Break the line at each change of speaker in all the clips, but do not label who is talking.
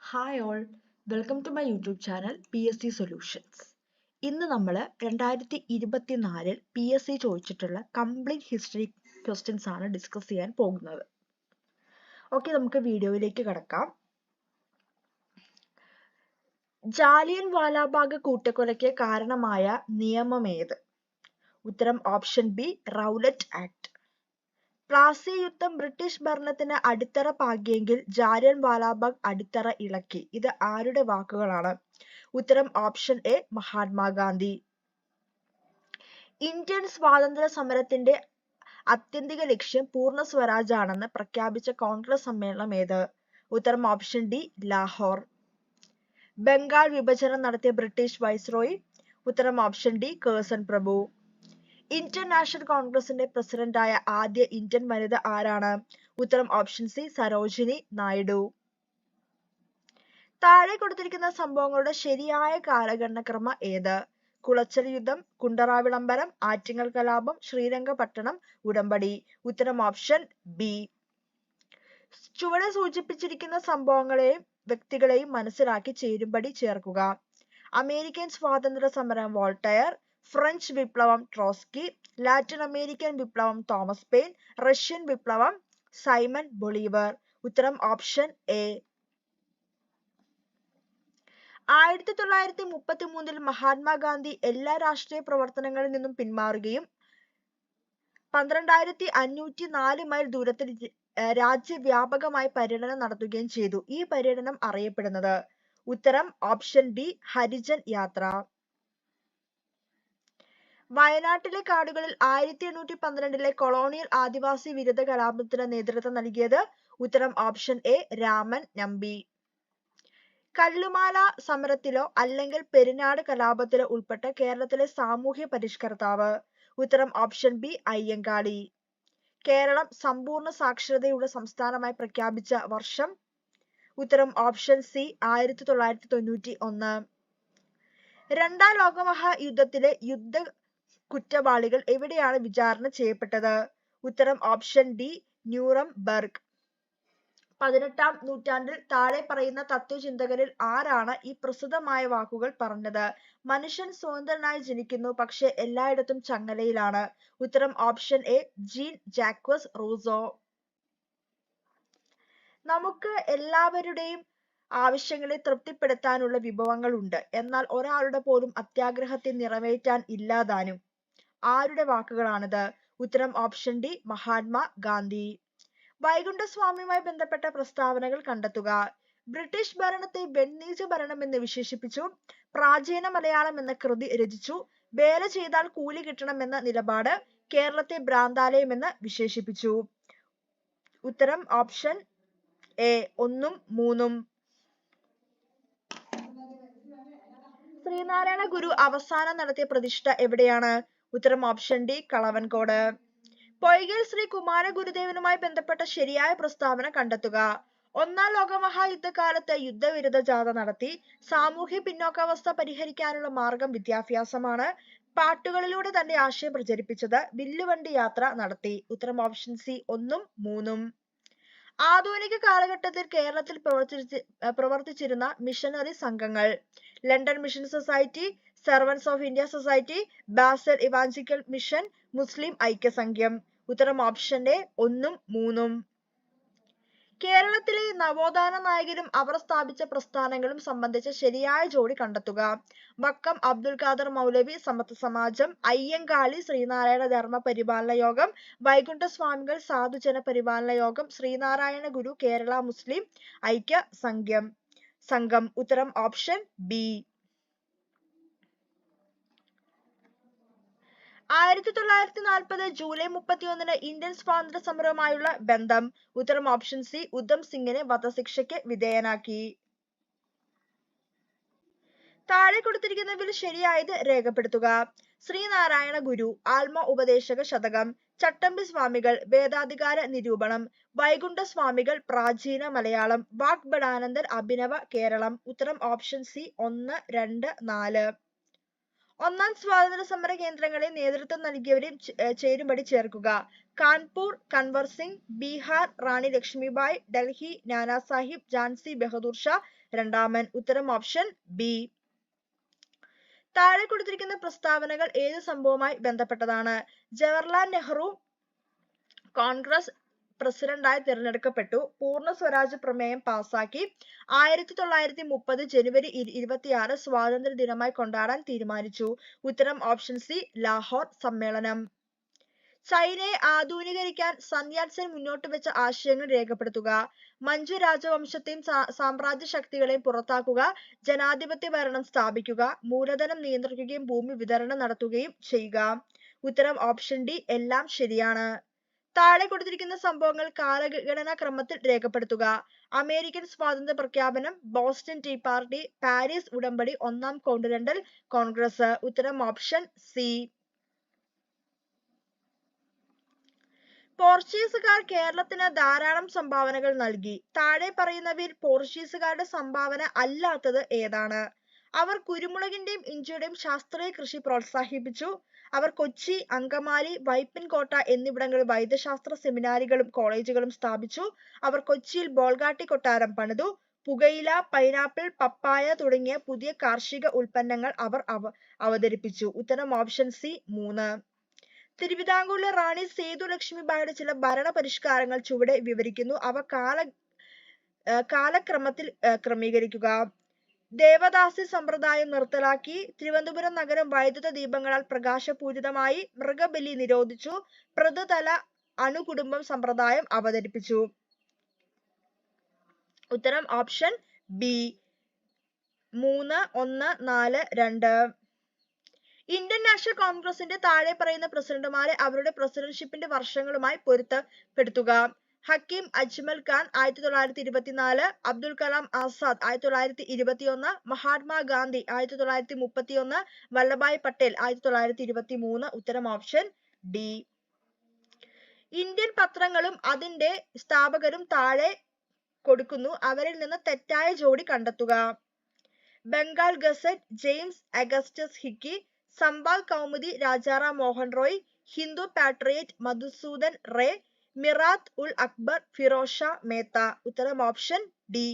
Hi all welcome to my YouTube channel P S C solutions ഇന്ന് നമ്മൾ രണ്ടായിരത്തി ഇരുപത്തിനാലിൽ പി എസ് സി ചോദിച്ചിട്ടുള്ള കംപ്ലീറ്റ് ഹിസ്റ്ററി ക്വസ്റ്റ്യൻസ് ആണ് ഡിസ്കസ് ചെയ്യാൻ പോകുന്നത്. ഓക്കെ നമുക്ക് വീഡിയോയിലേക്ക് കടക്കാം. ജാലിയൻ വാലാബാഗ് കൂട്ടക്കൊലയ്ക്ക് കാരണമായ നിയമം ഏത്? ഉത്തരം option B Rowlatt Act Plassey യുദ്ധം ബ്രിട്ടീഷ് ഭരണത്തിന് അടിത്തറ പാകിയെങ്കിൽ ജാലിയൻ വാലാബാഗ് അടിത്തറ ഇളക്കി. ഇത് ആരുടെ വാക്കുകളാണ്? ഉത്തരം ഓപ്ഷൻ എ മഹാത്മാഗാന്ധി ഇന്ത്യൻ സ്വാതന്ത്ര്യ സമരത്തിന്റെ അത്യന്തിക ലക്ഷ്യം പൂർണ സ്വരാജ് ആണെന്ന് പ്രഖ്യാപിച്ച കോൺഗ്രസ് സമ്മേളനം ഏത്? ഉത്തരം ഓപ്ഷൻ ഡി ലാഹോർ. ബംഗാൾ വിഭജനം നടത്തിയ ബ്രിട്ടീഷ് വൈസ്രോയി ഉത്തരം ഓപ്ഷൻ ഡി കേഴ്സൺ പ്രഭു. ഇന്ത്യൻ നാഷണൽ കോൺഗ്രസിന്റെ പ്രസിഡന്റായ ആദ്യ ഇന്ത്യൻ വനിത ആരാണ്? ഉത്തരം ഓപ്ഷൻ സി സരോജിനി നായിഡു. താഴെ കൊടുത്തിരിക്കുന്ന സംഭവങ്ങളുടെ ശരിയായ കാലഗണനക്രമം ഏത്? കുളച്ചൽ യുദ്ധം കുണ്ടറ വിളംബരം ആറ്റിങ്ങൽ കലാപം ശ്രീരംഗപട്ടണം ഉടമ്പടി. ഉത്തരം ഓപ്ഷൻ ബി ചുവടെ സൂചിപ്പിച്ചിരിക്കുന്ന സംഭവങ്ങളെയും വ്യക്തികളെയും മനസ്സിലാക്കി ചേരുംപടി ചേർക്കുക. അമേരിക്കൻ സ്വാതന്ത്ര്യ സമരം വോൾട്ടയർ ഫ്രഞ്ച് വിപ്ലവം ട്രോസ്കി ലാറ്റിൻ അമേരിക്കൻ വിപ്ലവം തോമസ് പെയിൻ റഷ്യൻ വിപ്ലവം സൈമൺ ബൊളീവർ. ഉത്തരം ഓപ്ഷൻ എ. ആയിരത്തി തൊള്ളായിരത്തി മുപ്പത്തി മൂന്നിൽ മഹാത്മാഗാന്ധി എല്ലാ രാഷ്ട്രീയ പ്രവർത്തനങ്ങളിൽ നിന്നും പിന്മാറുകയും പന്ത്രണ്ടായിരത്തി അഞ്ഞൂറ്റി നാല് മൈൽ ദൂരത്തിൽ രാജ്യവ്യാപകമായി പര്യടനം നടത്തുകയും ചെയ്തു. ഈ പര്യടനം അറിയപ്പെടുന്നത് ഉത്തരം ഓപ്ഷൻ ഡി ഹരിജൻ യാത്ര. വയനാട്ടിലെ കാടുകളിൽ ആയിരത്തി എണ്ണൂറ്റി പന്ത്രണ്ടിലെ കൊളോണിയൽ ആദിവാസി വിരുദ്ധ കലാപത്തിന് നേതൃത്വം നൽകിയത് ഉത്തരം ഓപ്ഷൻ എ രാമൻ നമ്പി. കല്ലുമാല സമരത്തിലോ അല്ലെങ്കിൽ പെരിനാട് കലാപത്തിലോ ഉൾപ്പെട്ട കേരളത്തിലെ സാമൂഹ്യ പരിഷ്കർത്താവ്. ഉത്തരം ഓപ്ഷൻ ബി അയ്യങ്കാളി. കേരളം സമ്പൂർണ സാക്ഷരതയുള്ള സംസ്ഥാനമായി പ്രഖ്യാപിച്ച വർഷം. ഉത്തരം ഓപ്ഷൻ സി ആയിരത്തി തൊള്ളായിരത്തി തൊണ്ണൂറ്റി ഒന്ന് രണ്ടാം ലോകമഹായുദ്ധത്തിലെ യുദ്ധ കുറ്റവാളികൾ എവിടെയാണ് വിചാരണ ചെയ്യപ്പെട്ടത്? ഉത്തരം ഓപ്ഷൻ ഡി ന്യൂറംബർഗ്. പതിനെട്ടാം നൂറ്റാണ്ടിൽ താഴെ പറയുന്ന തത്വചിന്തകരിൽ ആരാണ് ഈ പ്രസിദ്ധമായ വാക്കുകൾ പറഞ്ഞത്? മനുഷ്യൻ സ്വതന്ത്രനായി ജനിക്കുന്നു പക്ഷെ എല്ലായിടത്തും ചങ്ങലയിലാണ്. ഉത്തരം option A Jean Jacques Rousseau. നമുക്ക് എല്ലാവരുടെയും ആവശ്യങ്ങളെ തൃപ്തിപ്പെടുത്താനുള്ള വിഭവങ്ങൾ ഉണ്ട് എന്നാൽ ഒരാളുടെ പോലും അത്യാഗ്രഹത്തെ നിറവേറ്റാൻ ഇല്ലാതാനും ആരുടെ വാക്കുകളാണിത്? ഉത്തരം ഓപ്ഷൻ ഡി മഹാത്മാ ഗാന്ധി. വൈകുണ്ഠസ്വാമിയുമായി ബന്ധപ്പെട്ട പ്രസ്താവനകൾ കണ്ടെത്തുക. ബ്രിട്ടീഷ് ഭരണത്തെ വെണ്ണീച്ച ഭരണം എന്ന് വിശേഷിപ്പിച്ചു. പ്രാചീന മലയാളം എന്ന കൃതി രചിച്ചു. വേല ചെയ്താൽ കൂലി കിട്ടണമെന്ന നിലപാട് കേരളത്തെ ഭ്രാന്താലയം എന്ന് വിശേഷിപ്പിച്ചു. ഉത്തരം ഓപ്ഷൻ എ ഒന്നും മൂന്നും. ശ്രീനാരായണ ഗുരു അവസാനം നടത്തിയ പ്രതിഷ്ഠ എവിടെയാണ്? ഉത്തരം ഓപ്ഷൻ ഡി കളവൻകോട്. പൊയ്കയിൽ ശ്രീ കുമാര ഗുരുദേവനുമായി ബന്ധപ്പെട്ട ശരിയായ പ്രസ്താവന കണ്ടെത്തുക. ഒന്നാം ലോകമഹായുദ്ധകാലത്ത് യുദ്ധവിരുദ്ധ ജാഥ നടത്തി സാമൂഹ്യ പിന്നോക്കാവസ്ഥ പരിഹരിക്കാനുള്ള മാർഗം വിദ്യാഭ്യാസമാണ് പാട്ടുകളിലൂടെ തന്റെ ആശയം പ്രചരിപ്പിച്ചത് വില്ലുവണ്ടി യാത്ര നടത്തി. ഉത്തരം ഓപ്ഷൻ സി ഒന്നും മൂന്നും. ആധുനിക കാലഘട്ടത്തിൽ കേരളത്തിൽ പ്രവർത്തിച്ച് പ്രവർത്തിച്ചിരുന്ന മിഷനറി സംഘങ്ങൾ. London Mission Society Servants of India Society Basel Evangelical Mission Muslim ഐക്യസംഘ്യം ഉത്തരം ഓപ്ഷൻ എ ഒന്നും മൂന്നും. കേരളത്തിലെ നവോത്ഥാന നായകരും അവർ സ്ഥാപിച്ച പ്രസ്ഥാനങ്ങളും സംബന്ധിച്ച ശരിയായ ജോഡി കണ്ടെത്തുക. വക്കം അബ്ദുൽ ഖാദർ മൗലവി സമത്വ സമാജം അയ്യങ്കാളി ശ്രീനാരായണ ധർമ്മ പരിപാലന യോഗം വൈകുണ്ഠസ്വാമികൾ സാധുജന പരിപാലന യോഗം ശ്രീനാരായണ ഗുരു കേരള മുസ്ലിം ഐക്യ സംഘം. സംഘം ഉത്തരം ഓപ്ഷൻ ബി ആയിരത്തി തൊള്ളായിരത്തി നാൽപ്പത് ജൂലൈ മുപ്പത്തിയൊന്നിന് ഇന്ത്യൻ സ്വാതന്ത്ര്യ സമരവുമായുള്ള ബന്ധം. ഉത്തരം ഓപ്ഷൻ സി ഉദ്ധം സിംഗിനെ വധശിക്ഷയ്ക്ക് വിധേയനാക്കി. താഴെ കൊടുത്തിരിക്കുന്നതിൽ ശരിയായത് രേഖപ്പെടുത്തുക. ശ്രീനാരായണ ഗുരു ആത്മ ഉപദേശക ശതകം ചട്ടമ്പി സ്വാമികൾ വേദാധികാര നിരൂപണം വൈകുണ്ഠ സ്വാമികൾ പ്രാചീന മലയാളം വാഗ്ബടാനന്ദൻ അഭിനവ കേരളം ഉത്തരം ഓപ്ഷൻ സി ഒന്ന് രണ്ട് നാല്. ഒന്നാം സ്വാതന്ത്ര്യ സമര കേന്ദ്രങ്ങളിൽ നേതൃത്വം നൽകിയവരെയും ചേരുംപടി ചേർക്കുക. കാൺപൂർ കൻവർ സിംഗ് ബീഹാർ റാണി ലക്ഷ്മിബായ് ഡൽഹി നാനാ സാഹിബ് ഝാൻസി ബഹദൂർ ഷാ. രണ്ടാമൻ ഉത്തരം ഓപ്ഷൻ ബി. താഴെ കൊടുത്തിരിക്കുന്ന പ്രസ്താവനകൾ ഏത് സംഭവവുമായി ബന്ധപ്പെട്ടതാണ്? ജവഹർലാൽ നെഹ്റു കോൺഗ്രസ് പ്രസിഡന്റായി തിരഞ്ഞെടുക്കപ്പെട്ടു. പൂർണ സ്വരാജ് പ്രമേയം പാസാക്കി ആയിരത്തി തൊള്ളായിരത്തി മുപ്പത് ജനുവരി ഇരുപത്തിയാറ് സ്വാതന്ത്ര്യ ദിനമായി കൊണ്ടാടാൻ തീരുമാനിച്ചു. ഉത്തരം ഓപ്ഷൻ സി ലാഹോർ സമ്മേളനം. ചൈനയെ ആധുനികരിക്കാൻ സന്യാൽസൻ മുന്നോട്ട് വെച്ച ആശയങ്ങൾ രേഖപ്പെടുത്തുക. മഞ്ജു രാജവംശത്തെയും സാമ്രാജ്യ ശക്തികളെയും പുറത്താക്കുക. ജനാധിപത്യ ഭരണം സ്ഥാപിക്കുക. മൂലധനം നിയന്ത്രിക്കുകയും ഭൂമി വിതരണം നടത്തുകയും ചെയ്യുക. ഉത്തരം ഓപ്ഷൻ ഡി എല്ലാം ശരിയാണ്. താഴെ കൊടുത്തിരിക്കുന്ന സംഭവങ്ങൾ കാലഘടനാ ക്രമത്തിൽ രേഖപ്പെടുത്തുക. അമേരിക്കൻ സ്വാതന്ത്ര്യ പ്രഖ്യാപനം ബോസ്റ്റൺ ടീ പാർട്ടി പാരീസ് ഉടമ്പടി ഒന്നാം കോണ്ടിനെന്റൽ കോൺഗ്രസ്. ഉത്തരം ഓപ്ഷൻ സി. പോർച്ചുഗീസുകാർ കേരളത്തിന് ധാരാളം സംഭാവനകൾ നൽകി. താഴെ പറയുന്നവയിൽ പോർച്ചുഗീസുകാരുടെ സംഭാവന അല്ലാത്തത് ഏതാണ്? അവർ കുരുമുളകിന്റെയും ഇഞ്ചിയുടെയും ശാസ്ത്രീയ കൃഷി പ്രോത്സാഹിപ്പിച്ചു. അവർ കൊച്ചി അങ്കമാലി വൈപ്പിൻകോട്ട എന്നിവിടങ്ങളിൽ വൈദ്യശാസ്ത്ര സെമിനാരികളും കോളേജുകളും സ്ഥാപിച്ചു. അവർ കൊച്ചിയിൽ ബോൾഗാട്ടി കൊട്ടാരം പണിതു. പുകയില പൈനാപ്പിൾ പപ്പായ തുടങ്ങിയ പുതിയ കാർഷിക ഉൽപ്പന്നങ്ങൾ അവർ അവ അവതരിപ്പിച്ചു. ഉത്തരം ഓപ്ഷൻ സി മൂന്ന്. തിരുവിതാംകൂറിലെ റാണി സേതു ലക്ഷ്മിബായുടെ ചില ഭരണ പരിഷ്കാരങ്ങൾ ചുവടെ വിവരിക്കുന്നു. അവ കാല കാലക്രമത്തിൽ ക്രമീകരിക്കുക. ദേവദാസി സമ്പ്രദായം നിർത്തലാക്കി. തിരുവനന്തപുരം നഗരം വൈദ്യുത ദീപങ്ങളാൽ പ്രകാശപൂരിതമായി മൃഗബലി നിരോധിച്ചു. പ്രതതല അണുകുടുംബം സമ്പ്രദായം അവതരിപ്പിച്ചു. ഉത്തരം ഓപ്ഷൻ ബി. മൂന്ന് ഒന്ന് നാല് രണ്ട്. ഇന്ത്യൻ നാഷണൽ കോൺഗ്രസിന്റെ താഴെ പറയുന്ന പ്രസിഡന്റുമാരെ അവരുടെ പ്രസിഡന്റ്ഷിപ്പിന്റെ വർഷങ്ങളുമായി പൊരുത്തപ്പെടുത്തുക. ഹക്കീം അജ്മൽ ഖാൻ ആയിരത്തി തൊള്ളായിരത്തി ഇരുപത്തിനാല് അബ്ദുൽ കലാം ആസാദ് ആയിരത്തി തൊള്ളായിരത്തി ഇരുപത്തിയൊന്ന് മഹാത്മാഗാന്ധി ആയിരത്തി തൊള്ളായിരത്തി മുപ്പത്തിയൊന്ന് വല്ലഭായ് പട്ടേൽ ആയിരത്തി തൊള്ളായിരത്തി ഇരുപത്തി മൂന്ന് ഉത്തരം ഓപ്ഷൻ ഡി. ഇന്ത്യൻ പത്രങ്ങളും അതിന്റെ സ്ഥാപകരും താഴെ കൊടുക്കുന്നു. അവരിൽ നിന്ന് തെറ്റായ ജോഡി കണ്ടെത്തുക. Bengal gazette James Augustus Hicky Sambad Kaumudi Rajaram Mohan Roy Hindu patriot Madhusudan Ray Mirat ul Akbar Pherozeshah Mehta. ഉത്തരം ഓപ്ഷൻ ഡി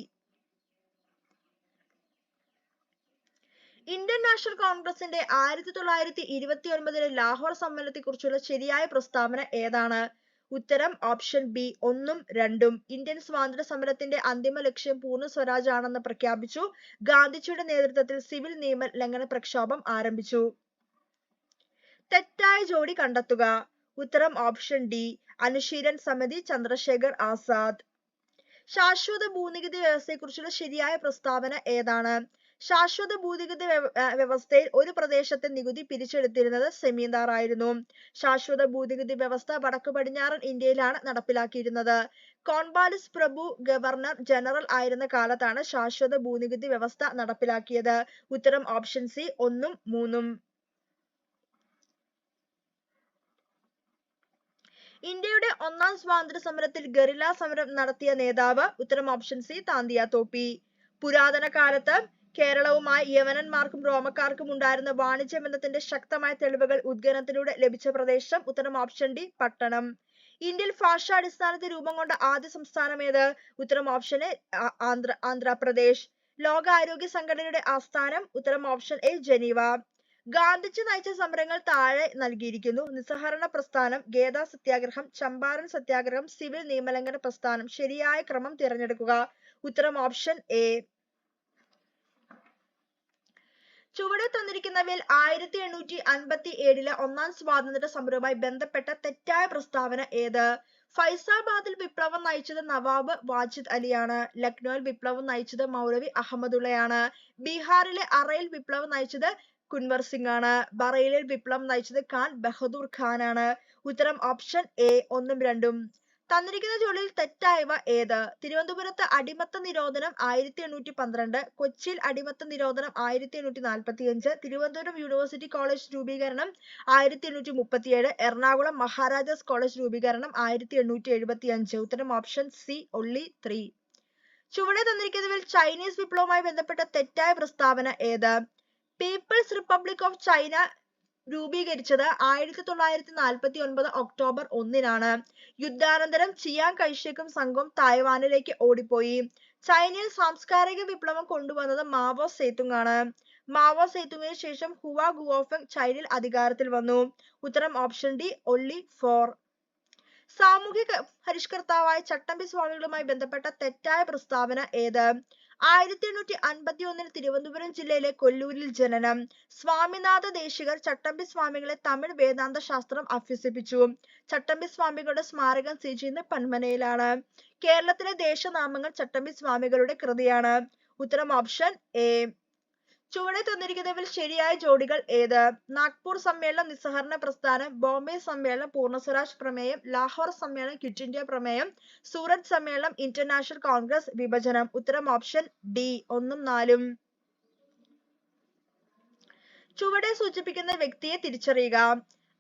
ഇന്ത്യൻ നാഷണൽ കോൺഗ്രസിന്റെ ആയിരത്തി തൊള്ളായിരത്തി ഇരുപത്തി ഒൻപതിലെ ലാഹോർ സമ്മേളനത്തെ കുറിച്ചുള്ള ശരിയായ പ്രസ്താവന ഏതാണ്? ഉത്തരം ഓപ്ഷൻ ബി ഒന്നും രണ്ടും. ഇന്ത്യൻ സ്വാതന്ത്ര്യ സമരത്തിന്റെ അന്തിമ ലക്ഷ്യം പൂർണ സ്വരാജ് ആണെന്ന് പ്രഖ്യാപിച്ചു. ഗാന്ധിജിയുടെ നേതൃത്വത്തിൽ സിവിൽ നിയമ ലംഘന പ്രക്ഷോഭം ആരംഭിച്ചു. തെറ്റായ ജോഡി കണ്ടെത്തുക. ഉത്തരം ഓപ്ഷൻ ഡി അനുശീലൻ സമിതി ചന്ദ്രശേഖർ ആസാദ്. ശാശ്വത ഭൂനികുതി വ്യവസ്ഥയെക്കുറിച്ചുള്ള ശരിയായ പ്രസ്താവന ഏതാണ്? ശാശ്വത ഭൂനികുതി വ്യവസ്ഥയിൽ ഒരു പ്രദേശത്തെ നികുതി പിരിച്ചെടുത്തിരുന്നത് സെമീന്ദാർ ആയിരുന്നു. ശാശ്വത ഭൂനികുതി വ്യവസ്ഥ വടക്കു പടിഞ്ഞാറൻ ഇന്ത്യയിലാണ് നടപ്പിലാക്കിയിരുന്നത്. കോൺവാലിസ് പ്രഭു ഗവർണർ ജനറൽ ആയിരുന്ന കാലത്താണ് ശാശ്വത ഭൂനികുതി വ്യവസ്ഥ നടപ്പിലാക്കിയത്. ഉത്തരം ഓപ്ഷൻ സി ഒന്നും മൂന്നും. ഇന്ത്യയുടെ ഒന്നാം സ്വാതന്ത്ര്യ സമരത്തിൽ ഗറില്ല സമരം നടത്തിയ നേതാവ് ഉത്തരം ഓപ്ഷൻ സി താന്തിയ തോപ്പി. പുരാതന കാലത്ത് കേരളവുമായി യവനന്മാർക്കും റോമക്കാർക്കും ഉണ്ടായിരുന്ന വാണിജ്യ ബന്ധത്തിന്റെ ശക്തമായ തെളിവുകൾ ഉദ്ഗനത്തിലൂടെ ലഭിച്ച പ്രദേശം ഉത്തരം ഓപ്ഷൻ ഡി പട്ടണം. ഇന്ത്യയിൽ ഭാഷാടിസ്ഥാനത്തിൽ രൂപം കൊണ്ട ആദ്യ സംസ്ഥാനം ഏത്? ഉത്തരം ഓപ്ഷൻ എ ആന്ധ്ര ആന്ധ്രാപ്രദേശ്. ലോകാരോഗ്യ സംഘടനയുടെ ആസ്ഥാനം ഉത്തരം ഓപ്ഷൻ എ ജനീവ. ഗാന്ധിജി നയിച്ച സമരങ്ങൾ താഴെ നൽകിയിരിക്കുന്നു. നിസ്സഹരണ പ്രസ്ഥാനം ഗേദ സത്യാഗ്രഹം ചമ്പാരൻ സത്യാഗ്രഹം സിവിൽ നിയമലംഘന പ്രസ്ഥാനം. ശരിയായ ക്രമം തിരഞ്ഞെടുക്കുക. ഉത്തരം ഓപ്ഷൻ എ. ചുവടെ തന്നിരിക്കുന്നവയിൽ ആയിരത്തി എണ്ണൂറ്റി അൻപത്തി ഏഴിലെ ഒന്നാം സ്വാതന്ത്ര്യ സമരവുമായി ബന്ധപ്പെട്ട തെറ്റായ പ്രസ്താവന ഏത്? ഫൈസാബാദിൽ വിപ്ലവം നയിച്ചത് നവാബ് വാജിദ് അലിയാണ്. ലക്നൌവിൽ വിപ്ലവം നയിച്ചത് മൗലവി അഹമ്മദുള്ളയാണ്. ബീഹാറിലെ അറയിൽ വിപ്ലവം നയിച്ചത് കുൻവർ സിംഗ് ആണ് ബറയിലിൽ വിപ്ലവം നയിച്ചത് ഖാൻ ബഹദൂർ ഖാൻ ആണ് ഉത്തരം ഓപ്ഷൻ എ ഒന്നും രണ്ടും. തന്നിരിക്കുന്ന ജോലിയിൽ തെറ്റായവ ഏത്? തിരുവനന്തപുരത്ത് അടിമത്ത നിരോധനം ആയിരത്തി എണ്ണൂറ്റി പന്ത്രണ്ട് കൊച്ചിയിൽ അടിമത്ത നിരോധനം ആയിരത്തി എണ്ണൂറ്റി നാൽപ്പത്തി അഞ്ച് തിരുവനന്തപുരം യൂണിവേഴ്സിറ്റി കോളേജ് രൂപീകരണം ആയിരത്തി എണ്ണൂറ്റി മുപ്പത്തിയേഴ് എറണാകുളം മഹാരാജാസ് കോളേജ് രൂപീകരണം ആയിരത്തി എണ്ണൂറ്റി എഴുപത്തി അഞ്ച് ഉത്തരം ഓപ്ഷൻ സി ഒള്ളി ത്രീ ചുവടെ തന്നിരിക്കുന്നതിൽ ചൈനീസ് വിപ്ലവവുമായി ബന്ധപ്പെട്ട തെറ്റായ പ്രസ്താവന ഏത്? പീപ്പിൾസ് റിപ്പബ്ലിക് ഓഫ് ചൈന രൂപീകരിച്ചത് ആയിരത്തി തൊള്ളായിരത്തി നാൽപ്പത്തി ഒൻപത് ഒക്ടോബർ ഒന്നിനാണ്. യുദ്ധാനന്തരം ചിയാൻ കൈഷേക്കും സംഘവും തായ്വാനിലേക്ക് ഓടിപ്പോയി. ചൈനയിൽ സാംസ്കാരിക വിപ്ലവം കൊണ്ടുവന്നത് മാവോ സേതുങ് ആണ് മാവോ സേതുങ്ങിന് ശേഷം ഹുവ ഗുവോഫെങ് ചൈനയിൽ അധികാരത്തിൽ വന്നു. ഉത്തരം ഓപ്ഷൻ ഡി ഒല്ലി ഫോർ. സാമൂഹിക പരിഷ്കർത്താവായ ചട്ടമ്പി സ്വാമികളുമായി ബന്ധപ്പെട്ട തെറ്റായ പ്രസ്താവന ഏത്? ആയിരത്തി എണ്ണൂറ്റി അൻപത്തി ഒന്നിൽ തിരുവനന്തപുരം ജില്ലയിലെ കൊല്ലൂരിൽ ജനനം. സ്വാമിനാഥ ദേശികർ ചട്ടമ്പി സ്വാമികളെ തമിഴ് വേദാന്ത ശാസ്ത്രം അഭ്യസിപ്പിച്ചു. ചട്ടമ്പി സ്വാമികളുടെ സ്മാരകം സ്ഥിതി ചെയ്യുന്ന പന്മനയിലാണ്. കേരളത്തിലെ ദേശനാമങ്ങൾ ചട്ടമ്പി സ്വാമികളുടെ കൃതിയാണ്. ഉത്തരം ഓപ്ഷൻ എ ചുവടെ തന്നിരിക്കുന്നവയിൽ ശരിയായ ജോഡികൾ ഏത്? നാഗ്പൂർ സമ്മേളനം നിസ്സഹരണ പ്രസ്ഥാനം ബോംബെ സമ്മേളനം പൂർണ സ്വരാജ് പ്രമേയം ലാഹോർ സമ്മേളനം ക്വിറ്റ് ഇന്ത്യ പ്രമേയം സൂറത്ത് സമ്മേളനം ഇന്റർനാഷണൽ കോൺഗ്രസ് വിഭജനം. ഉത്തരം ഓപ്ഷൻ ഡി. ഒന്നും നാലും. ചുവടെ സൂചിപ്പിക്കുന്ന വ്യക്തിയെ തിരിച്ചറിയുക.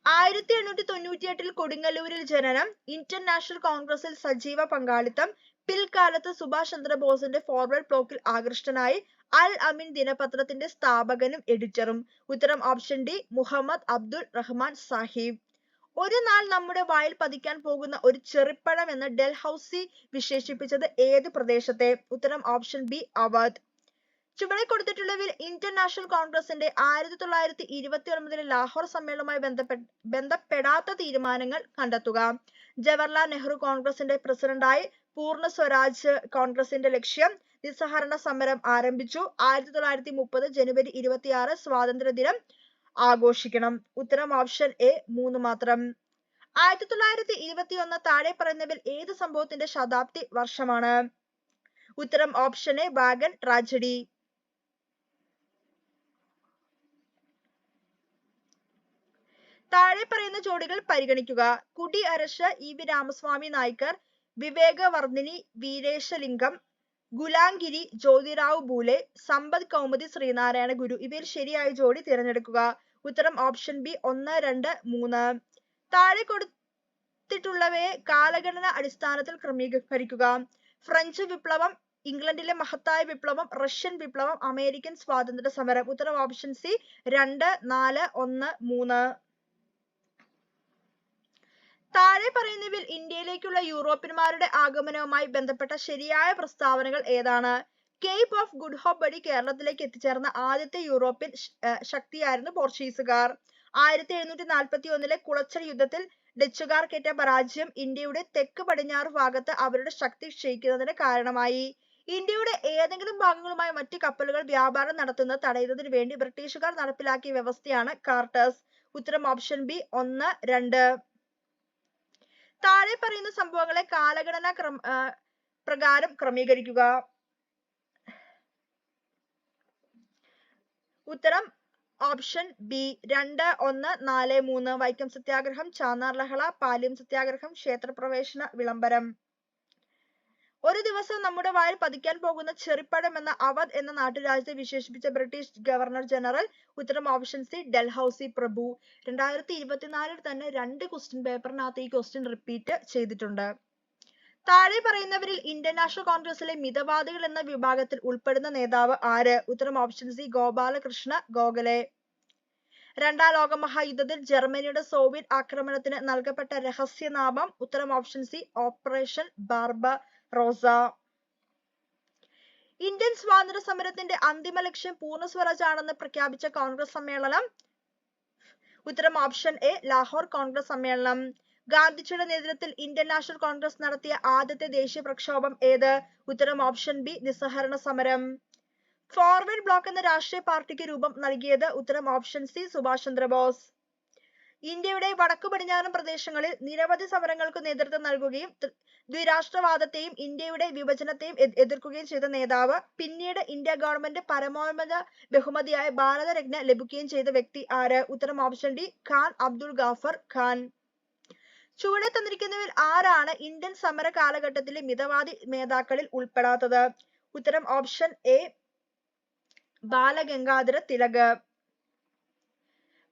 ആയിരത്തി എണ്ണൂറ്റി തൊണ്ണൂറ്റി എട്ടിൽ കൊടുങ്ങല്ലൂരിൽ ജനനം ഇന്റർനാഷണൽ കോൺഗ്രസിൽ സജീവ പങ്കാളിത്തം പിൽക്കാലത്ത് സുഭാഷ് ചന്ദ്രബോസിന്റെ ഫോർവേഡ് ബ്ലോക്കിൽ ആകൃഷ്ടനായി അൽ അമിൻ ദിനപത്രത്തിന്റെ സ്ഥാപകനും എഡിറ്ററും ഉത്തരം ഓപ്ഷൻ ഡി മുഹമ്മദ് അബ്ദുൾ റഹ്മാൻ സാഹിബ്. ഒരു നാൾ നമ്മുടെ വായിൽ പതിക്കാൻ പോകുന്ന ഒരു ചെറിപ്പഴം എന്ന് ഡൽഹൌസി വിശേഷിപ്പിച്ചത് ഏത് പ്രദേശത്തെ? ഉത്തരം ഓപ്ഷൻ ബി അവധ്. ചുവടെ കൊടുത്തിട്ടുള്ളവയിൽ ഇന്റർനാഷണൽ കോൺഗ്രസിന്റെ ആയിരത്തി തൊള്ളായിരത്തി ഇരുപത്തി ഒൻപതിലെ ലാഹോർ സമ്മേളനവുമായി ബന്ധപ്പെട്ട ബന്ധപ്പെടാത്ത തീരുമാനങ്ങൾ കണ്ടെത്തുക. ജവഹർലാൽ നെഹ്റു കോൺഗ്രസിന്റെ പ്രസിഡന്റായി പൂർണ സ്വരാജ് കോൺഗ്രസിന്റെ ലക്ഷ്യം നിസ്സഹരണ സമരം ആരംഭിച്ചു. ആയിരത്തി തൊള്ളായിരത്തി മുപ്പത് ജനുവരി ഇരുപത്തിയാറ് സ്വാതന്ത്ര്യ ദിനം ആഘോഷിക്കണം. ഉത്തരം ഓപ്ഷൻ എ മൂന്ന് മാത്രം. ആയിരത്തി തൊള്ളായിരത്തി ഇരുപത്തി ഒന്ന് താഴെ പറയുന്നവയിൽ ഏത് സംഭവത്തിന്റെ ശതാബ്ദി വർഷമാണ്? ഉത്തരം ഓപ്ഷൻ എ വാഗൻ ട്രാജഡി. താഴെ പറയുന്ന ജോഡികൾ പരിഗണിക്കുക. കുടി അരശ് ഇ വി രാമസ്വാമി നായ്ക്കർ വിവേകവർദ്ധിനി വീരേശലിംഗം ഗുലാംഗിരി ജ്യോതിറാവു ബൂലെ സമ്പദ് കൗമുദി ശ്രീനാരായണ ഗുരു ഇവയിൽ ശരിയായ ജോഡി തിരഞ്ഞെടുക്കുക. ഉത്തരം ഓപ്ഷൻ ബി ഒന്ന് രണ്ട് മൂന്ന്. താഴെ കൊടുത്തിട്ടുള്ളവയെ കാലഘടന അടിസ്ഥാനത്തിൽ ക്രമീകരിക്കുക. ഫ്രഞ്ച് വിപ്ലവം ഇംഗ്ലണ്ടിലെ മഹത്തായ വിപ്ലവം റഷ്യൻ വിപ്ലവം അമേരിക്കൻ സ്വാതന്ത്ര്യ സമരം ഉത്തരം ഓപ്ഷൻ സി രണ്ട് നാല് ഒന്ന് മൂന്ന്. താഴെ പറയുന്നവയിൽ ഇന്ത്യയിലേക്കുള്ള യൂറോപ്യന്മാരുടെ ആഗമനവുമായി ബന്ധപ്പെട്ട ശരിയായ പ്രസ്താവനകൾ ഏതാണ്? കേപ്പ് ഓഫ് ഗുഡ് ഹോപ്പ് വഴി കേരളത്തിലേക്ക് എത്തിച്ചേർന്ന ആദ്യത്തെ യൂറോപ്യൻ ശക്തിയായിരുന്നു പോർച്ചുഗീസുകാർ. ആയിരത്തി എഴുന്നൂറ്റി നാൽപ്പത്തി ഒന്നിലെ കുളച്ചൽ യുദ്ധത്തിൽ ഡച്ചുകാർക്കേറ്റ പരാജയം ഇന്ത്യയുടെ തെക്ക് പടിഞ്ഞാറ് ഭാഗത്ത് അവരുടെ ശക്തി ക്ഷയിക്കുന്നതിന് കാരണമായി. ഇന്ത്യയുടെ ഏതെങ്കിലും ഭാഗങ്ങളുമായി മറ്റ് കപ്പലുകൾ വ്യാപാരം നടത്തുന്നത് തടയുന്നതിന് വേണ്ടി ബ്രിട്ടീഷുകാർ നടപ്പിലാക്കിയ വ്യവസ്ഥയാണ് കാർട്ടേഴ്സ് ഉത്തരം ഓപ്ഷൻ ബി ഒന്ന് രണ്ട്. താഴെ പറയുന്ന സംഭവങ്ങളെ കാലഗണന ക്രമ പ്രകാരം ക്രമീകരിക്കുക. ഉത്തരം ഓപ്ഷൻ ബി രണ്ട് ഒന്ന് നാല് മൂന്ന് വൈക്കം സത്യാഗ്രഹം ചാന്നാർ ലഹള പാലിയം സത്യാഗ്രഹം ക്ഷേത്രപ്രവേശന വിളംബരം. ദിവസം നമ്മുടെ വായിൽ പതിക്കാൻ പോകുന്ന ചെറിപ്പഴം എന്ന അവധ് എന്ന നാട്ടുരാജ്യത്തെ വിശേഷിപ്പിച്ച ബ്രിട്ടീഷ് ഗവർണർ ജനറൽ ഉത്തരം ഓപ്ഷൻ സി ഡൽഹൌസി പ്രഭു. രണ്ടായിരത്തി ഇരുപത്തിനാലിൽ തന്നെ രണ്ട് ക്വസ്റ്റ്യൻ പേപ്പറിനകത്ത് ഈ ക്വസ്റ്റ്യൻ റിപ്പീറ്റ് ചെയ്തിട്ടുണ്ട്. താഴെ പറയുന്നവരിൽ ഇന്ത്യൻ നാഷണൽ കോൺഗ്രസിലെ മിതവാദികൾ എന്ന വിഭാഗത്തിൽ ഉൾപ്പെടുന്ന നേതാവ് ആര്? ഉത്തരം ഓപ്ഷൻ സി ഗോപാലകൃഷ്ണ ഗോഖലെ. രണ്ടാം ലോക മഹായുദ്ധത്തിൽ ജർമ്മനിയുടെ സോവിയറ്റ് ആക്രമണത്തിന് നൽകപ്പെട്ട രഹസ്യനാമം ഉത്തരം option C operation Barbarossa. Indian സ്വാതന്ത്ര്യ സമരത്തിന്റെ അന്തിമ ലക്ഷ്യം പൂർണ സ്വരാജ് ആണെന്ന് പ്രഖ്യാപിച്ച കോൺഗ്രസ് സമ്മേളനം. ഉത്തരം ഓപ്ഷൻ എ ലാഹോർ കോൺഗ്രസ് സമ്മേളനം. ഗാന്ധിജിയുടെ നേതൃത്വത്തിൽ ഇന്ത്യൻ നാഷണൽ കോൺഗ്രസ് നടത്തിയ ആദ്യത്തെ ദേശീയ പ്രക്ഷോഭം ഏത്? ഉത്തരം ഓപ്ഷൻ ബി നിസ്സഹരണ സമരം. ഫോർവേഡ് ബ്ലോക്ക് എന്ന രാഷ്ട്രീയ പാർട്ടിക്ക് രൂപം നൽകിയത് ഉത്തരം ഓപ്ഷൻ സി സുഭാഷ് ചന്ദ്രബോസ്. ഇന്ത്യയുടെ വടക്കു പടിഞ്ഞാറൻ പ്രദേശങ്ങളിൽ നിരവധി സമരങ്ങൾക്ക് നേതൃത്വം നൽകുകയും ദ്വിരാഷ്ട്രവാദത്തെയും ഇന്ത്യയുടെ വിഭജനത്തെയും എതിർക്കുകയും ചെയ്ത നേതാവ് പിന്നീട് ഇന്ത്യ ഗവൺമെന്റ് പരമോന്നത ബഹുമതിയായ ഭാരതരത്ന ലഭിക്കുകയും ചെയ്ത വ്യക്തി ആര്? ഉത്തരം ഓപ്ഷൻ ഡി ഖാൻ അബ്ദുൾ ഗാഫർ ഖാൻ. ചുവടെ തന്നിരിക്കുന്നവരിൽ ആരാണ് ഇന്ത്യൻ സമര കാലഘട്ടത്തിലെ മിതവാദി നേതാക്കളിൽ ഉൾപ്പെടാത്തത്? ഉത്തരം ഓപ്ഷൻ എ ബാലഗംഗാധര തിലക്.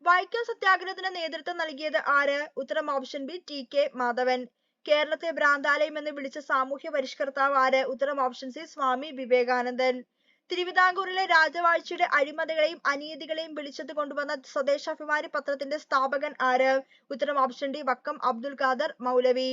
വൈക്കം സത്യാഗ്രഹത്തിന് നേതൃത്വം നൽകിയത് ആര്? ഉത്തരം option B T K Madhavan. കേരളത്തെ ഭ്രാന്താലയം എന്ന് വിളിച്ച സാമൂഹ്യ പരിഷ്കർത്താവ് ആര്? ഉത്തരം ഓപ്ഷൻ സി സ്വാമി വിവേകാനന്ദൻ. തിരുവിതാംകൂറിലെ രാജവാഴ്ചയുടെ അഴിമതികളെയും അനീതികളെയും വിളിച്ചത് കൊണ്ടുവന്ന സ്വദേശാഭിമാനി പത്രത്തിന്റെ സ്ഥാപകൻ ആര്? ഉത്തരം ഓപ്ഷൻ ഡി വക്കം അബ്ദുൽ ഖാദർ മൗലവി.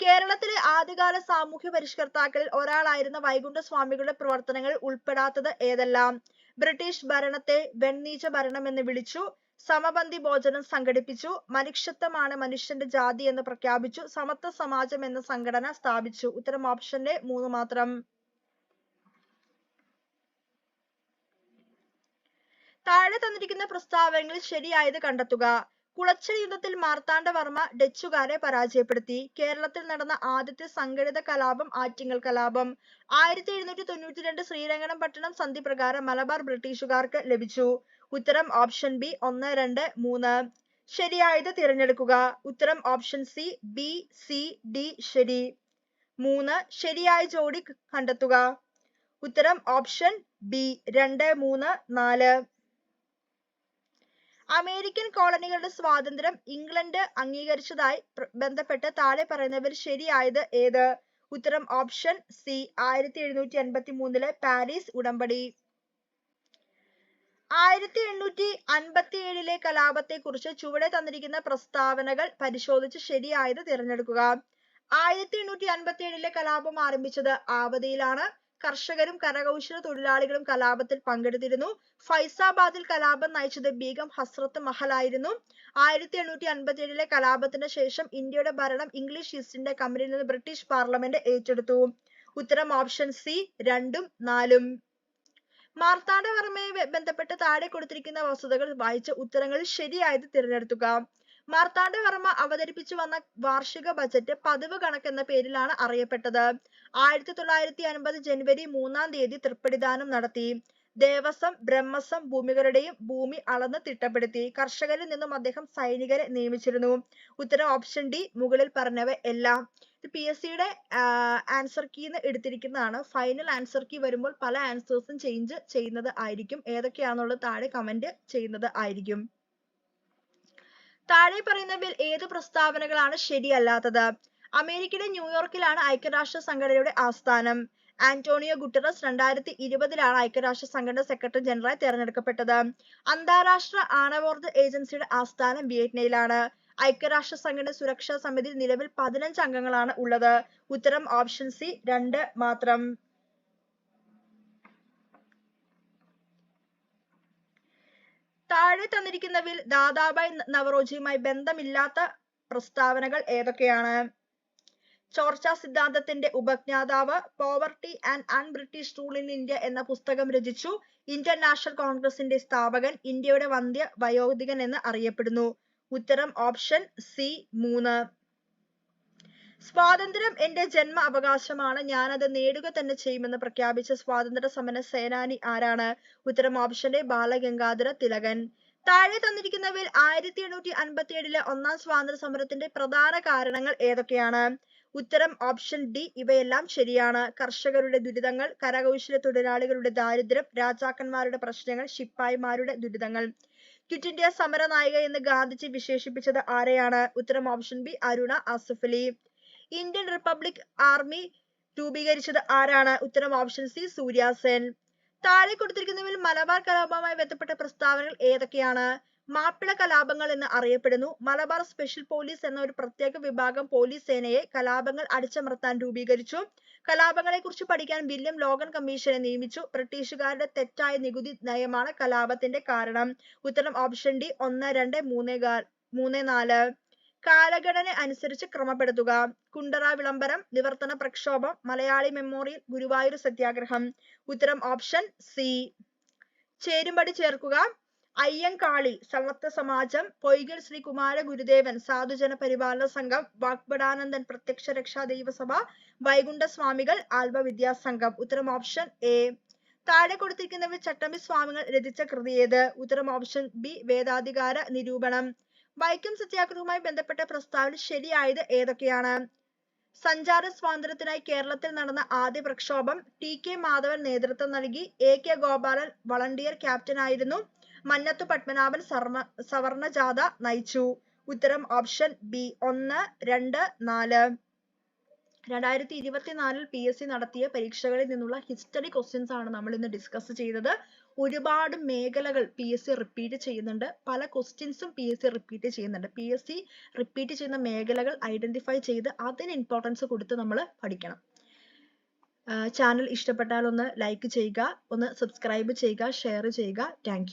കേരളത്തിലെ ആദ്യകാല സാമൂഹ്യ പരിഷ്കർത്താക്കളിൽ ഒരാളായിരുന്ന വൈകുണ്ഠ സ്വാമികളുടെ പ്രവർത്തനങ്ങൾ ഉൾപ്പെടാത്തത് ഏതെല്ലാം? ബ്രിട്ടീഷ് ഭരണത്തെ വെണ്ണീച്ച ഭരണം എന്ന് വിളിച്ചു. സമപന്തി ഭോജനം സംഘടിപ്പിച്ചു. മനുഷ്യത്വമാണ് മനുഷ്യന്റെ ജാതി എന്ന് പ്രഖ്യാപിച്ചു. സമത്വ സമാജം എന്ന സംഘടന സ്ഥാപിച്ചു. ഉത്തരം ഓപ്ഷന്റെ മൂന്ന് മാത്രം. താഴെ തന്നിരിക്കുന്ന പ്രസ്താവനകളിൽ ശരിയായത് കണ്ടെത്തുക. കുളച്ചൽ യുദ്ധത്തിൽ മാർത്താണ്ഡവർമ്മ ഡച്ചുകാരെ പരാജയപ്പെടുത്തി. കേരളത്തിൽ നടന്ന ആദ്യത്തെ സംഘടിത കലാപം ആറ്റിങ്ങൽ കലാപം. ആയിരത്തി എഴുന്നൂറ്റി തൊണ്ണൂറ്റി രണ്ട് ശ്രീരംഗനം പട്ടണം സന്ധി പ്രകാരം മലബാർ ബ്രിട്ടീഷുകാർക്ക് ലഭിച്ചു. ഉത്തരം ഓപ്ഷൻ ബി ഒന്ന് രണ്ട് മൂന്ന്. ശരിയായത് തിരഞ്ഞെടുക്കുക. ഉത്തരം option C B C D ശരി. മൂന്ന് ശരിയായ ജോഡി കണ്ടെത്തുക. ഉത്തരം ഓപ്ഷൻ ബി രണ്ട് മൂന്ന് നാല്. അമേരിക്കൻ കോളനികളുടെ സ്വാതന്ത്ര്യം ഇംഗ്ലണ്ട് അംഗീകരിച്ചതായി ബന്ധപ്പെട്ട് താഴെ പറയുന്നവർ ശരിയായത് ഏത്? ഉത്തരം ഓപ്ഷൻ സി ആയിരത്തി എഴുന്നൂറ്റി എൺപത്തി മൂന്നിലെ പാരീസ് ഉടമ്പടി. ആയിരത്തി എണ്ണൂറ്റി അൻപത്തി ഏഴിലെ കലാപത്തെ കുറിച്ച് ചുവടെ തന്നിരിക്കുന്ന പ്രസ്താവനകൾ പരിശോധിച്ച് ശരിയായത് തിരഞ്ഞെടുക്കുക. ആയിരത്തി എണ്ണൂറ്റി അൻപത്തി ഏഴിലെ കലാപം ആരംഭിച്ചത് ആവതിയിലാണ്. കർഷകരും കരകൗശല തൊഴിലാളികളും കലാപത്തിൽ പങ്കെടുത്തിരുന്നു. ഫൈസാബാദിൽ കലാപം നയിച്ചത് ബീഗം ഹസ്രത്ത് മഹലായിരുന്നു ആയിരത്തി എണ്ണൂറ്റി അൻപത്തി ഏഴിലെ കലാപത്തിന് ശേഷം ഇന്ത്യയുടെ ഭരണം ഇംഗ്ലീഷ് ഈസ്റ്റ് ഇന്ത്യ കമ്പനിയിൽ നിന്ന് ബ്രിട്ടീഷ് പാർലമെന്റ് ഏറ്റെടുത്തു. ഉത്തരം ഓപ്ഷൻ സി രണ്ടും നാലും. മാർത്താണ്ഡവർമ്മയെ ബന്ധപ്പെട്ട് താഴെ കൊടുത്തിരിക്കുന്ന വസ്തുതകൾ വായിച്ച് ഉത്തരങ്ങൾ ശരിയായത് തിരഞ്ഞെടുക്കുക. മാർത്താണ്ഡവർമ്മ അവതരിപ്പിച്ചു വന്ന വാർഷിക ബജറ്റ് പതിവ് കണക്ക് എന്ന പേരിലാണ് അറിയപ്പെട്ടത്. ആയിരത്തി തൊള്ളായിരത്തി അൻപത് ജനുവരി മൂന്നാം തീയതി തൃപ്പടിദാനം നടത്തി. ദേവസ്വം ബ്രഹ്മസ്വം ഭൂമികളുടെയും ഭൂമി അളന്ന് തിട്ടപ്പെടുത്തി. കർഷകരിൽ നിന്നും അദ്ദേഹം സൈനികരെ നിയമിച്ചിരുന്നു. ഉത്തരം ഓപ്ഷൻ ഡി മുകളിൽ പറഞ്ഞവ എല്ലാം. പി എസ് സിയുടെ ആൻസർ കീന്ന് എടുത്തിരിക്കുന്നതാണ്. ഫൈനൽ ആൻസർ കീ വരുമ്പോൾ പല ആൻസേഴ്സും ചേഞ്ച് ചെയ്യുന്നത് ആയിരിക്കും. ഏതൊക്കെയാണെന്നുള്ളത് താഴെ കമന്റ് ചെയ്യുന്നത് ആയിരിക്കും. താഴെ പറയുന്നവയിൽ ഏത് പ്രസ്താവനകളാണ് ശരിയല്ലാത്തത്? അമേരിക്കയുടെ ന്യൂയോർക്കിലാണ് ഐക്യരാഷ്ട്ര സംഘടനയുടെ ആസ്ഥാനം. ആന്റോണിയോ ഗുട്ടറസ് രണ്ടായിരത്തി ഇരുപതിലാണ് ഐക്യരാഷ്ട്ര സംഘടന സെക്രട്ടറി ജനറലായി തെരഞ്ഞെടുക്കപ്പെട്ടത്. അന്താരാഷ്ട്ര ആണവോർജ ഏജൻസിയുടെ ആസ്ഥാനം വിയറ്റ്നയിലാണ് ഐക്യരാഷ്ട്ര സംഘടന സുരക്ഷാ സമിതി നിലവിൽ പതിനഞ്ച് അംഗങ്ങളാണ് ഉള്ളത്. ഉത്തരം ഓപ്ഷൻ സി രണ്ട് മാത്രം. താഴെ തന്നിരിക്കുന്നവയിൽ ദാദാബായ് നവറോജിയുമായി ബന്ധമില്ലാത്ത പ്രസ്താവനകൾ ഏതൊക്കെയാണ്? ചോർച്ച സിദ്ധാന്തത്തിന്റെ ഉപജ്ഞാതാവ് poverty and un British rule in India എന്ന പുസ്തകം രചിച്ചു. ഇന്ത്യൻ നാഷണൽ കോൺഗ്രസിന്റെ സ്ഥാപകൻ ഇന്ത്യയുടെ വന്ധ്യ വയോധികൻ എന്ന് അറിയപ്പെടുന്നു. ഉത്തരം ഓപ്ഷൻ സി മൂന്ന്. സ്വാതന്ത്ര്യം എന്റെ ജന്മ അവകാശമാണ്. ഞാനത് നേടുക തന്നെ ചെയ്യുമെന്ന് പ്രഖ്യാപിച്ച സ്വാതന്ത്ര്യ സമര സേനാനി ആരാണ്? ഉത്തരം ഓപ്ഷൻ എ ബാലഗംഗാധര തിലകൻ. താഴെ തന്നിരിക്കുന്നവയിൽ ആയിരത്തി എണ്ണൂറ്റി അൻപത്തി ഏഴിലെ ഒന്നാം സ്വാതന്ത്ര്യ സമരത്തിന്റെ പ്രധാന കാരണങ്ങൾ ഏതൊക്കെയാണ്? ഉത്തരം ഓപ്ഷൻ ഡി ഇവയെല്ലാം ശരിയാണ്. കർഷകരുടെ ദുരിതങ്ങൾ കരകൗശല തൊഴിലാളികളുടെ ദാരിദ്ര്യം രാജാക്കന്മാരുടെ പ്രശ്നങ്ങൾ ശിപ്പായിമാരുടെ ദുരിതങ്ങൾ. ക്വിറ്റ് ഇന്ത്യ സമര നായിക എന്ന് ഗാന്ധിജി വിശേഷിപ്പിച്ചത് ആരെയാണ്? ഉത്തരം option B Aruna Asaf Ali. Indian Republic Army രൂപീകരിച്ചത് ആരാണ്? ഉത്തരം ഓപ്ഷൻ സി സൂര്യ സെൻ. താഴെ കൊടുത്തിരിക്കുന്നവയിൽ മലബാർ കലാപവുമായി ബന്ധപ്പെട്ട പ്രസ്താവനകൾ ഏതൊക്കെയാണ്? മാപ്പിള കലാപങ്ങൾ എന്ന് അറിയപ്പെടുന്നു. മലബാർ സ്പെഷ്യൽ പോലീസ് എന്ന ഒരു പ്രത്യേക വിഭാഗം പോലീസ് സേനയെ കലാപങ്ങൾ അടിച്ചമർത്താൻ രൂപീകരിച്ചു. കലാപങ്ങളെ കുറിച്ച് പഠിക്കാൻ വില്യം ലോഗൻ കമ്മീഷനെ നിയമിച്ചു. ബ്രിട്ടീഷുകാരുടെ തെറ്റായ നികുതി നയമാണ് കലാപത്തിന്റെ കാരണം. ഉത്തരം ഓപ്ഷൻ ഡി ഒന്ന് രണ്ട് മൂന്ന് മൂന്ന് നാല്. കാലഘടന അനുസരിച്ച് ക്രമപ്പെടുത്തുക. കുണ്ടറ വിളംബരം നിവർത്തന പ്രക്ഷോഭം മലയാളി മെമ്മോറിയൽ ഗുരുവായൂർ സത്യാഗ്രഹം. ഉത്തരം ഓപ്ഷൻ സി. ചേരുംപടി ചേർക്കുക. അയ്യങ്കാളി സമത്വ സമാജം പൊയ്കൽ ശ്രീ കുമാര ഗുരുദേവൻ സാധുജന പരിപാലന സംഘം വാഗ്ബടാനന്ദൻ പ്രത്യക്ഷ രക്ഷാ ദൈവസഭ വൈകുണ്ഠ സ്വാമികൾ ആൽബ വിദ്യാസംഘം ഉത്തരം ഓപ്ഷൻ എ താഴെ കൊടുത്തിരിക്കുന്നവർ ചട്ടമ്പി സ്വാമികൾ രചിച്ച കൃതി ഏത്? ഉത്തരം ഓപ്ഷൻ ബി വേദാധികാര നിരൂപണം. വൈക്കം സത്യാഗ്രഹവുമായി ബന്ധപ്പെട്ട പ്രസ്താവന ശരിയായത് ഏതൊക്കെയാണ്? സഞ്ചാര സ്വാതന്ത്ര്യത്തിനായി കേരളത്തിൽ നടന്ന ആദ്യ പ്രക്ഷോഭം ടി കെ മാധവൻ നേതൃത്വം നൽകി. A K Gopalan volunteer captain ആയിരുന്നു മന്നത്തു പത്മനാഭൻ സർമ സവർണ ജാഥ നയിച്ചു. ഉത്തരം ഓപ്ഷൻ ബി ഒന്ന് രണ്ട് നാല്. രണ്ടായിരത്തി ഇരുപത്തിനാലിൽ പി എസ് സി നടത്തിയ പരീക്ഷകളിൽ നിന്നുള്ള ഹിസ്റ്ററി ക്വസ്റ്റ്യൻസ് ആണ് നമ്മൾ ഇന്ന് ഡിസ്കസ് ചെയ്തത്. ഒരുപാട് മേഖലകൾ പി എസ് സി റിപ്പീറ്റ് ചെയ്യുന്നുണ്ട്. പല ക്വസ്റ്റ്യൻസും പി എസ് സി റിപ്പീറ്റ് ചെയ്യുന്നുണ്ട്. പി എസ് സി റിപ്പീറ്റ് ചെയ്യുന്ന മേഖലകൾ ഐഡന്റിഫൈ ചെയ്ത് അതിന് ഇമ്പോർട്ടൻസ് കൊടുത്ത് നമ്മൾ പഠിക്കണം. ചാനൽ ഇഷ്ടപ്പെട്ടാൽ ഒന്ന് ലൈക്ക് ചെയ്യുക ഒന്ന് സബ്സ്ക്രൈബ് ചെയ്യുക ഷെയർ ചെയ്യുക. താങ്ക്